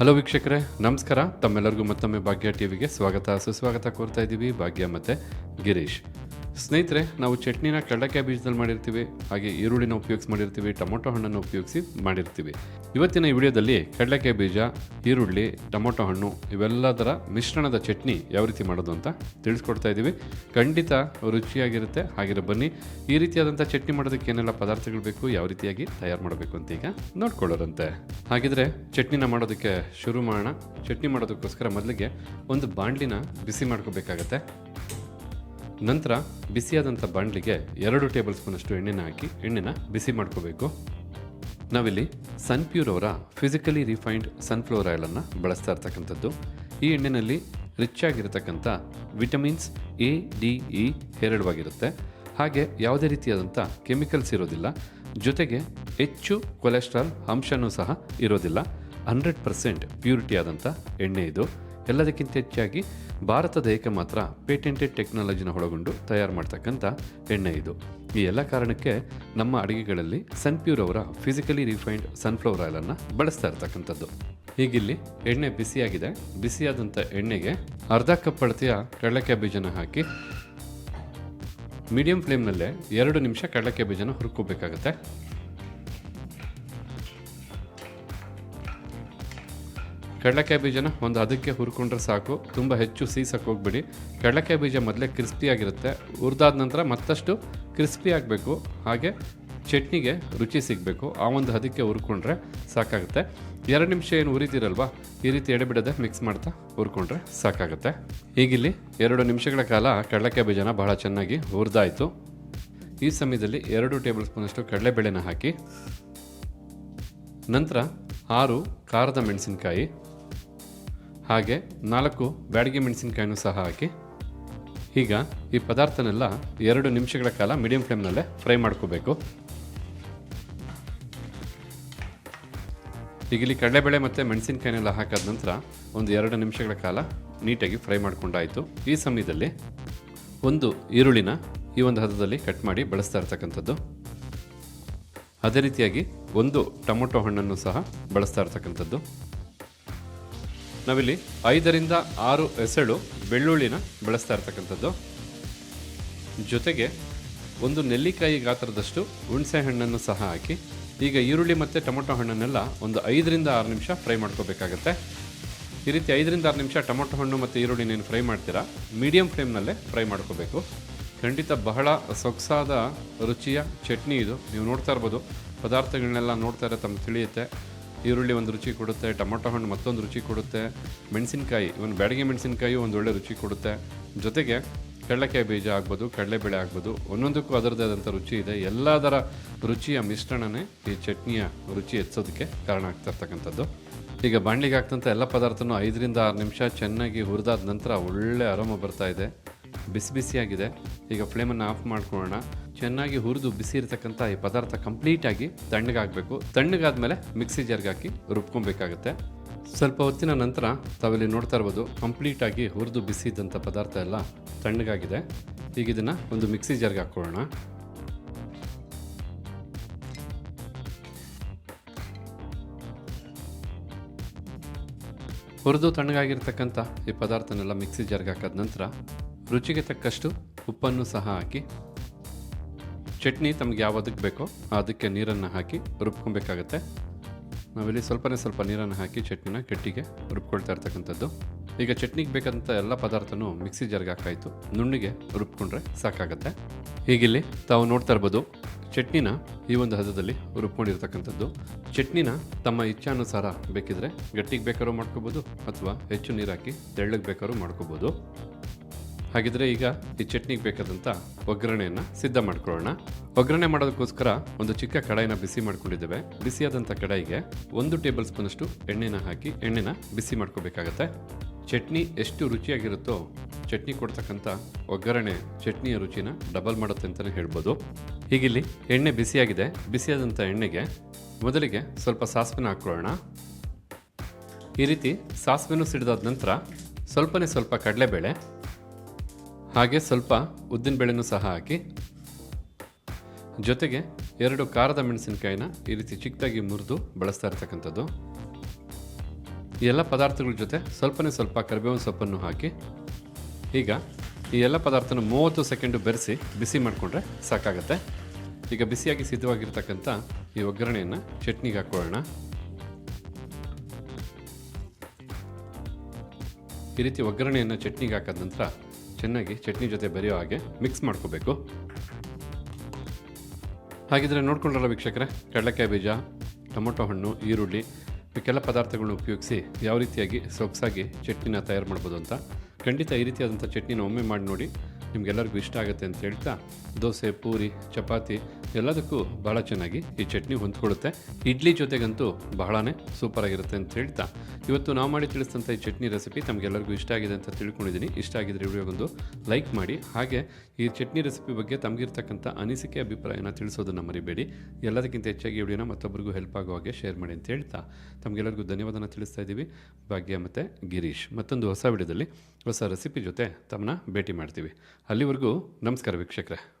Hello ವೀಕ್ಷಕರೇ. ನಮಸ್ಕಾರ. ತಮ್ಮೆಲ್ಲರಿಗೂ ಮತ್ತೊಮ್ಮೆ ಭಾಗ್ಯ ಟಿವಿಗೆ ಸ್ವಾಗತ. ಸುಸ್ವಾಗತ ಕೋರ್ತಾ ಇದ್ದೀವಿ. ಭಾಗ್ಯ ಮತ್ತು ಗಿರೀಶ್. ಸ್ನೇಹಿತರೆ, ನಾವು ಚಟ್ನಿನ ಕಡಲೆಕಾಯಿ ಬೀಜದಲ್ಲಿ ಮಾಡಿರ್ತೀವಿ, ಹಾಗೆ ಈರುಳ್ಳಿನ ಉಪಯೋಗಿಸಿ ಮಾಡಿರ್ತೀವಿ, ಟೊಮೊಟೊ ಹಣ್ಣನ್ನು ಉಪಯೋಗಿಸಿ ಮಾಡಿರ್ತೀವಿ. ಇವತ್ತಿನ ಈ ವಿಡಿಯೋದಲ್ಲಿ ಕಡಲೆಕಾಯಿ ಬೀಜ, ಈರುಳ್ಳಿ, ಟೊಮೊಟೊ ಹಣ್ಣು ಇವೆಲ್ಲದರ ಮಿಶ್ರಣದ ಚಟ್ನಿ ಯಾವ ರೀತಿ ಮಾಡೋದು ಅಂತ ತಿಳಿಸ್ಕೊಡ್ತಾ ಇದ್ದೀವಿ. ಖಂಡಿತ ರುಚಿಯಾಗಿರುತ್ತೆ. ಹಾಗಿರೋ ಬನ್ನಿ, ಈ ರೀತಿಯಾದಂಥ ಚಟ್ನಿ ಮಾಡೋದಕ್ಕೆ ಏನೆಲ್ಲ ಪದಾರ್ಥಗಳು ಬೇಕು, ಯಾವ ರೀತಿಯಾಗಿ ತಯಾರು ಮಾಡಬೇಕು ಅಂತ ಈಗ ನೋಡ್ಕೊಳ್ಳೋರಂತೆ. ಹಾಗಿದ್ರೆ ಚಟ್ನಿನ ಮಾಡೋದಕ್ಕೆ ಶುರು ಮಾಡೋಣ. ಚಟ್ನಿ ಮಾಡೋದಕ್ಕೋಸ್ಕರ ಮೊದಲಿಗೆ ಒಂದು ಬಾಂಡ್ಲಿನ ಬಿಸಿ ಮಾಡ್ಕೋಬೇಕಾಗತ್ತೆ. ನಂತರ ಬಿಸಿಯಾದಂಥ ಬಾಣಲಿಗೆ ಎರಡು ಟೇಬಲ್ ಸ್ಪೂನಷ್ಟು ಎಣ್ಣೆನ ಹಾಕಿ ಎಣ್ಣೆನ ಬಿಸಿ ಮಾಡ್ಕೋಬೇಕು. ನಾವಿಲ್ಲಿ ಸನ್ಪ್ಯೂರ್ ಅವರ ಫಿಸಿಕಲಿ ರಿಫೈನ್ಡ್ ಸನ್ಫ್ಲವರ್ ಆಯಿಲನ್ನು ಬಳಸ್ತಾ ಇರ್ತಕ್ಕಂಥದ್ದು. ಈ ಎಣ್ಣೆಯಲ್ಲಿ ರಿಚ್ ಆಗಿರತಕ್ಕಂಥ ವಿಟಮಿನ್ಸ್ ಎ, ಡಿ, ಇ ಹೇರಳವಾಗಿರುತ್ತೆ. ಹಾಗೆ ಯಾವುದೇ ರೀತಿಯಾದಂಥ ಕೆಮಿಕಲ್ಸ್ ಇರೋದಿಲ್ಲ. ಜೊತೆಗೆ ಹೆಚ್ಚು ಕೊಲೆಸ್ಟ್ರಾಲ್ ಅಂಶನೂ ಸಹ ಇರೋದಿಲ್ಲ. ಹಂಡ್ರೆಡ್ ಪರ್ಸೆಂಟ್ ಪ್ಯೂರಿಟಿ ಆದಂಥ ಎಣ್ಣೆ ಇದು. ಎಲ್ಲದಕ್ಕಿಂತ ಹೆಚ್ಚಾಗಿ ಭಾರತದ ಏಕಮಾತ್ರ ಪೇಟೆಂಟೆಡ್ ಟೆಕ್ನಾಲಜಿನ ಒಳಗೊಂಡು ತಯಾರು ಮಾಡ್ತಕ್ಕಂಥ ಎಣ್ಣೆ ಇದು. ಈ ಎಲ್ಲ ಕಾರಣಕ್ಕೆ ನಮ್ಮ ಅಡುಗೆಗಳಲ್ಲಿ ಸನ್ಪ್ಯೂರ್ ಅವರ ಫಿಸಿಕಲಿ ರಿಫೈನ್ಡ್ ಸನ್ಫ್ಲವರ್ ಆಯಿಲನ್ನು ಬಳಸ್ತಾ ಇರ್ತಕ್ಕಂಥದ್ದು. ಹೀಗಿಲ್ಲಿ ಎಣ್ಣೆ ಬಿಸಿಯಾಗಿದೆ. ಬಿಸಿಯಾದಂಥ ಎಣ್ಣೆಗೆ ಅರ್ಧ ಕಪ್ ಅಳತೆಯ ಕಡಲೆಕಾಯಿ ಬೀಜನ ಹಾಕಿ ಮೀಡಿಯಂ ಫ್ಲೇಮ್ನಲ್ಲೇ ಎರಡು ನಿಮಿಷ ಕಡಲೆಕಾಯಿ ಬೀಜನ ಹುರ್ಕೋಬೇಕಾಗತ್ತೆ. ಕಡಲೆಕಾಯಿ ಬೀಜನ ಒಂದು ಅದಕ್ಕೆ ಹುರ್ಕೊಂಡ್ರೆ ಸಾಕು. ತುಂಬ ಹೆಚ್ಚು ಸೀಸಕ್ಕೆ ಹೋಗ್ಬಿಡಿ. ಕಡಲೆಕಾಯಿ ಬೀಜ ಮೊದಲೇ ಕ್ರಿಸ್ಪಿಯಾಗಿರುತ್ತೆ ಹುರಿದಾದ ನಂತರ ಮತ್ತಷ್ಟು ಕ್ರಿಸ್ಪಿ ಆಗಬೇಕು. ಹಾಗೆ ಚಟ್ನಿಗೆ ರುಚಿ ಸಿಗಬೇಕು. ಆ ಒಂದು ಹದಕ್ಕೆ ಹುರ್ಕೊಂಡ್ರೆ ಸಾಕಾಗುತ್ತೆ. ಎರಡು ನಿಮಿಷ ಏನು ಉರಿತೀರಲ್ವಾ ಈ ರೀತಿ ಎಡೆಬಿಡದೆ ಮಿಕ್ಸ್ ಮಾಡ್ತಾ ಹುರ್ಕೊಂಡ್ರೆ ಸಾಕಾಗುತ್ತೆ. ಈಗಿಲ್ಲಿ ಎರಡು ನಿಮಿಷಗಳ ಕಾಲ ಕಡಲೆಕಾಯಿ ಬೀಜನ ಬಹಳ ಚೆನ್ನಾಗಿ ಹುರಿದಾಯಿತು. ಈ ಸಮಯದಲ್ಲಿ ಎರಡು ಟೇಬಲ್ ಸ್ಪೂನಷ್ಟು ಕಡಲೆಬೇಳೆನ ಹಾಕಿ, ನಂತರ ಆರು ಖಾರದ ಮೆಣಸಿನಕಾಯಿ ಹಾಗೆ ನಾಲ್ಕು ಬ್ಯಾಡಿಗೆ ಮೆಣಸಿನ್ಕಾಯಿನೂ ಸಹ ಹಾಕಿ, ಈಗ ಈ ಪದಾರ್ಥನೆಲ್ಲ ಎರಡು ನಿಮಿಷಗಳ ಕಾಲ ಮೀಡಿಯಂ ಫ್ಲೇಮ್ನಲ್ಲೇ ಫ್ರೈ ಮಾಡ್ಕೋಬೇಕು. ಈಗ ಇಲ್ಲಿ ಕಡಲೆಬೇಳೆ ಮತ್ತು ಮೆಣಸಿನಕಾಯಿನೆಲ್ಲ ಹಾಕಾದ ನಂತರ ಒಂದು ಎರಡು ನಿಮಿಷಗಳ ಕಾಲ ನೀಟಾಗಿ ಫ್ರೈ ಮಾಡ್ಕೊಂಡಾಯಿತು. ಈ ಸಮಯದಲ್ಲಿ ಒಂದು ಈರುಳ್ಳಿನ ಈ ಒಂದು ಹದದಲ್ಲಿ ಕಟ್ ಮಾಡಿ ಬಳಸ್ತಾ ಇರ್ತಕ್ಕಂಥದ್ದು. ಅದೇ ರೀತಿಯಾಗಿ ಒಂದು ಟೊಮೊಟೊ ಹಣ್ಣನ್ನು ಸಹ ಬಳಸ್ತಾ ಇರ್ತಕ್ಕಂಥದ್ದು. ನಾವಿಲ್ಲಿ ಐದರಿಂದ ಆರು ಎಸಳು ಬೆಳ್ಳುಳ್ಳಿನ ಬಳಸ್ತಾ ಇರ್ತಕ್ಕಂಥದ್ದು. ಜೊತೆಗೆ ಒಂದು ನೆಲ್ಲಿಕಾಯಿ ಗಾತ್ರದಷ್ಟು ಹುಣಸೆ ಹಣ್ಣನ್ನು ಸಹ ಹಾಕಿ, ಈಗ ಈರುಳ್ಳಿ ಮತ್ತು ಟೊಮೊಟೊ ಹಣ್ಣನ್ನೆಲ್ಲ ಒಂದು ಐದರಿಂದ ಆರು ನಿಮಿಷ ಫ್ರೈ ಮಾಡ್ಕೋಬೇಕಾಗತ್ತೆ. ಈ ರೀತಿ ಐದರಿಂದ ಆರು ನಿಮಿಷ ಟೊಮೊಟೊ ಹಣ್ಣು ಮತ್ತು ಈರುಳ್ಳಿ ನೀನು ಫ್ರೈ ಮಾಡ್ತೀರಾ, ಮೀಡಿಯಂ ಫ್ಲೇಮ್ನಲ್ಲೇ ಫ್ರೈ ಮಾಡ್ಕೋಬೇಕು. ಖಂಡಿತ ಬಹಳ ಸೊಗಸಾದ, ರುಚಿಯ ಚಟ್ನಿ ಇದು. ನೀವು ನೋಡ್ತಾ ಇರ್ಬೋದು, ಪದಾರ್ಥಗಳನ್ನೆಲ್ಲ ನೋಡ್ತಾ ಇರೋ ತಮ್ಗೆ ತಿಳಿಯುತ್ತೆ. ಈರುಳ್ಳಿ ಒಂದು ರುಚಿ ಕೊಡುತ್ತೆ, ಟೊಮೊಟೊ ಹಣ್ಣು ಮತ್ತೊಂದು ರುಚಿ ಕೊಡುತ್ತೆ, ಮೆಣಸಿನಕಾಯಿ, ಇವನ್ ಬ್ಯಾಡಗೆ ಮೆಣಸಿನಕಾಯಿ ಒಂದು ಒಳ್ಳೆ ರುಚಿ ಕೊಡುತ್ತೆ. ಜೊತೆಗೆ ಕಡಲೆಕಾಯಿ ಬೀಜ ಆಗ್ಬೋದು, ಕಡಲೆಬೇಳೆ ಆಗ್ಬೋದು, ಒಂದೊಂದಕ್ಕೂ ಅದರದೇ ಆದಂಥ ರುಚಿ ಇದೆ. ಎಲ್ಲದರ ರುಚಿಯ ಮಿಶ್ರಣನೇ ಈ ಚಟ್ನಿಯ ರುಚಿ ಹೆಚ್ಚೋದಕ್ಕೆ ಕಾರಣ ಆಗ್ತಾ ಇರ್ತಕ್ಕಂಥದ್ದು. ಈಗ ಬಾಣಲಿಗೆ ಹಾಕ್ತಂಥ ಎಲ್ಲ ಪದಾರ್ಥನೂ ಐದರಿಂದ ಆರು ನಿಮಿಷ ಚೆನ್ನಾಗಿ ಹುರಿದಾದ ನಂತರ ಒಳ್ಳೆ ಅರೋಮ ಬರ್ತಾ ಇದೆ. ಬಿಸಿ ಬಿಸಿಯಾಗಿದೆ. ಈಗ ಫ್ಲೇಮನ್ನು ಆಫ್ ಮಾಡ್ಕೊಳ್ಳೋಣ. ಚೆನ್ನಾಗಿ ಹುರಿದು ಬಿಸಿ ಇರತಕ್ಕಂಥ ಈ ಪದಾರ್ಥ ಕಂಪ್ಲೀಟಾಗಿ ತಣ್ಣಗಾಗಬೇಕು. ತಣ್ಣಗಾದ್ಮೇಲೆ ಮಿಕ್ಸಿ ಜಾರ್ಗೆ ಹಾಕಿ ರುಬ್ಕೊಬೇಕಾಗತ್ತೆ. ಸ್ವಲ್ಪ ಹೊತ್ತಿನ ನಂತರ ತಾವಿಲ್ಲಿ ನೋಡ್ತಾ ಇರ್ಬೋದು ಕಂಪ್ಲೀಟಾಗಿ ಹುರಿದು ಬಿಸಿ ಇದ್ದಂಥ ಪದಾರ್ಥ ಎಲ್ಲ ತಣ್ಣಗಾಗಿದೆ. ಈಗ ಇದನ್ನು ಒಂದು ಮಿಕ್ಸಿ ಜಾರ್ಗೆ ಹಾಕ್ಕೊಳ್ಳೋಣ. ಹುರಿದು ತಣ್ಣಗಾಗಿರ್ತಕ್ಕಂಥ ಈ ಪದಾರ್ಥನೆಲ್ಲ ಮಿಕ್ಸಿ ಜಾರ್ಗೆ ಹಾಕಿದ ನಂತರ ರುಚಿಗೆ ತಕ್ಕಷ್ಟು ಉಪ್ಪನ್ನು ಸಹ ಹಾಕಿ ಚಟ್ನಿ ತಮಗೆ ಯಾವುದಕ್ಕೆ ಬೇಕೋ ಅದಕ್ಕೆ ನೀರನ್ನು ಹಾಕಿ ರುಬ್ಕೊಬೇಕಾಗತ್ತೆ. ನಾವಿಲ್ಲಿ ಸ್ವಲ್ಪನೇ ಸ್ವಲ್ಪ ನೀರನ್ನು ಹಾಕಿ ಚಟ್ನಿನ ಗಟ್ಟಿಗೆ ರುಬ್ಕೊಳ್ತಾ ಇರ್ತಕ್ಕಂಥದ್ದು. ಈಗ ಚಟ್ನಿಗೆ ಬೇಕಾದಂಥ ಎಲ್ಲ ಪದಾರ್ಥನೂ ಮಿಕ್ಸಿ ಜಾರ್ಗೆ ಹಾಕಾಯಿತು. ನುಣ್ಣಿಗೆ ರುಬ್ಕೊಂಡ್ರೆ ಸಾಕಾಗತ್ತೆ. ಹೀಗಿಲ್ಲಿ ತಾವು ನೋಡ್ತಾ ಇರ್ಬೋದು, ಚಟ್ನಿನ ಈ ಒಂದು ಹದದಲ್ಲಿ ರುಬ್ಕೊಂಡಿರ್ತಕ್ಕಂಥದ್ದು. ಚಟ್ನಿನ ತಮ್ಮ ಇಚ್ಛಾನುಸಾರ ಬೇಕಿದ್ರೆ ಗಟ್ಟಿಗೆ ಬೇಕಾದ್ರೂ ಮಾಡ್ಕೋಬೋದು ಅಥವಾ ಹೆಚ್ಚು ನೀರು ಹಾಕಿ ತೆಳ್ಳಗೆ ಬೇಕಾದ್ರೂ ಮಾಡ್ಕೋಬೋದು. ಹಾಗಿದ್ರೆ ಈಗ ಈ ಚಟ್ನಿಗೆ ಬೇಕಾದಂಥ ಒಗ್ಗರಣೆಯನ್ನು ಸಿದ್ಧ ಮಾಡ್ಕೊಳ್ಳೋಣ. ಒಗ್ಗರಣೆ ಮಾಡೋದಕ್ಕೋಸ್ಕರ ಒಂದು ಚಿಕ್ಕ ಕಡಾಯಿನ ಬಿಸಿ ಮಾಡ್ಕೊಂಡಿದ್ದೇವೆ. ಬಿಸಿಯಾದಂಥ ಕಡಾಯಿಗೆ ಒಂದು ಟೇಬಲ್ ಸ್ಪೂನಷ್ಟು ಎಣ್ಣೆನ ಹಾಕಿ ಎಣ್ಣೆನ ಬಿಸಿ ಮಾಡ್ಕೋಬೇಕಾಗತ್ತೆ. ಚಟ್ನಿ ಎಷ್ಟು ರುಚಿಯಾಗಿರುತ್ತೋ, ಚಟ್ನಿ ಕೊಡ್ತಕ್ಕಂಥ ಒಗ್ಗರಣೆ ಚಟ್ನಿಯ ರುಚಿನ ಡಬಲ್ ಮಾಡುತ್ತೆ ಅಂತಲೇ ಹೇಳ್ಬೋದು. ಹೀಗಿಲ್ಲಿ ಎಣ್ಣೆ ಬಿಸಿಯಾಗಿದೆ. ಬಿಸಿಯಾದಂಥ ಎಣ್ಣೆಗೆ ಮೊದಲಿಗೆ ಸ್ವಲ್ಪ ಸಾಸಿವೆನ ಹಾಕ್ಕೊಳ್ಳೋಣ. ಈ ರೀತಿ ಸಾಸಿವೆನೂ ಸಿಡಿದಾದ ನಂತರ ಸ್ವಲ್ಪನೇ ಸ್ವಲ್ಪ ಕಡಲೆಬೇಳೆ ಹಾಗೆ ಸ್ವಲ್ಪ ಉದ್ದಿನ ಬೇಳೆನೂ ಸಹ ಹಾಕಿ, ಜೊತೆಗೆ ಎರಡು ಖಾರದ ಮೆಣಸಿನಕಾಯಿನ ಈ ರೀತಿ ಚಿಕ್ಕದಾಗಿ ಮುರಿದು ಬಳಸ್ತಾ ಇರ್ತಕ್ಕಂಥದ್ದು. ಎಲ್ಲ ಪದಾರ್ಥಗಳ ಜೊತೆ ಸ್ವಲ್ಪನೇ ಸ್ವಲ್ಪ ಕರಿಬೇವಿನ ಸೊಪ್ಪನ್ನು ಹಾಕಿ, ಈಗ ಈ ಎಲ್ಲ ಪದಾರ್ಥನ ಮೂವತ್ತು ಸೆಕೆಂಡು ಬೆರೆಸಿ ಬಿಸಿ ಮಾಡಿಕೊಂಡ್ರೆ ಸಾಕಾಗತ್ತೆ. ಈಗ ಬಿಸಿಯಾಗಿ ಸಿದ್ಧವಾಗಿರ್ತಕ್ಕಂಥ ಈ ಒಗ್ಗರಣೆಯನ್ನು ಚಟ್ನಿಗೆ ಹಾಕ್ಕೊಳ್ಳೋಣ ಈ ರೀತಿ ಒಗ್ಗರಣೆಯನ್ನು ಚಟ್ನಿಗೆ ಹಾಕಿದ ನಂತರ ಚೆನ್ನಾಗಿ ಚಟ್ನಿ ಜೊತೆ ಬೆರೆಯೋ ಹಾಗೆ ಮಿಕ್ಸ್ ಮಾಡ್ಕೋಬೇಕು. ಹಾಗಿದ್ರೆ ನೋಡ್ಕೊಂಡ್ರಲ್ಲ ವೀಕ್ಷಕರೇ, ಕಡಲೆಕಾಯಿ ಬೀಜ, ಟೊಮೊಟೊ ಹಣ್ಣು, ಈರುಳ್ಳಿ ಇವಕ್ಕೆಲ್ಲ ಪದಾರ್ಥಗಳನ್ನ ಉಪಯೋಗಿಸಿ ಯಾವ ರೀತಿಯಾಗಿ ಸೊಗಸಾಗಿ ಚಟ್ನಿನ ತಯಾರು ಮಾಡ್ಬೋದು ಅಂತ ಖಂಡಿತ ಈ ರೀತಿಯಾದಂಥ ಚಟ್ನಿನ ಒಮ್ಮೆ ಮಾಡಿ ನೋಡಿ ನಿಮಗೆಲ್ಲರಿಗೂ ಇಷ್ಟ ಆಗುತ್ತೆ ಅಂತ ಹೇಳ್ತಾ ದೋಸೆ, ಪೂರಿ, ಚಪಾತಿ ಎಲ್ಲದಕ್ಕೂ ಬಹಳ ಚೆನ್ನಾಗಿ ಈ ಚಟ್ನಿ ಹೊಂದ್ಕೊಳ್ಳುತ್ತೆ. ಇಡ್ಲಿ ಜೊತೆಗಂತೂ ಬಹಳನೇ ಸೂಪರಾಗಿರುತ್ತೆ ಅಂತ ಹೇಳ್ತಾ ಇವತ್ತು ನಾವು ಮಾಡಿ ತಿಳಿಸಿದಂಥ ಈ ಚಟ್ನಿ ರೆಸಿಪಿ ತಮಗೆಲ್ಲರಿಗೂ ಇಷ್ಟ ಆಗಿದೆ ಅಂತ ತಿಳ್ಕೊಂಡಿದ್ದೀನಿ. ಇಷ್ಟ ಆಗಿದ್ರೆ ವಿಡಿಯೋಗೊಂದು ಲೈಕ್ ಮಾಡಿ. ಹಾಗೆ ಈ ಚಟ್ನಿ ರೆಸಿಪಿ ಬಗ್ಗೆ ತಮಗಿರ್ತಕ್ಕಂಥ ಅನಿಸಿಕೆ, ಅಭಿಪ್ರಾಯನ ತಿಳಿಸೋದನ್ನು ಮರಿಬೇಡಿ. ಎಲ್ಲದಕ್ಕಿಂತ ಹೆಚ್ಚಾಗಿ ವಿಡಿಯೋನ ಮತ್ತೊಬ್ಬರಿಗೂ ಹೆಲ್ಪ್ ಆಗೋ ಹಾಗೆ ಶೇರ್ ಮಾಡಿ ಅಂತ ಹೇಳ್ತಾ ತಮಗೆಲ್ಲರಿಗೂ ಧನ್ಯವಾದನ ತಿಳಿಸ್ತಾ ಇದ್ದೀವಿ. ಭಾಗ್ಯ ಮತ್ತು ಗಿರೀಶ್. ಮತ್ತೊಂದು ಹೊಸ ವಿಡಿಯೋದಲ್ಲಿ ಹೊಸ ರೆಸಿಪಿ ಜೊತೆ ತಮ್ಮನ್ನ ಭೇಟಿ ಮಾಡ್ತೀವಿ. ಅಲ್ಲಿವರೆಗೂ ನಮಸ್ಕಾರ ವೀಕ್ಷಕರೇ.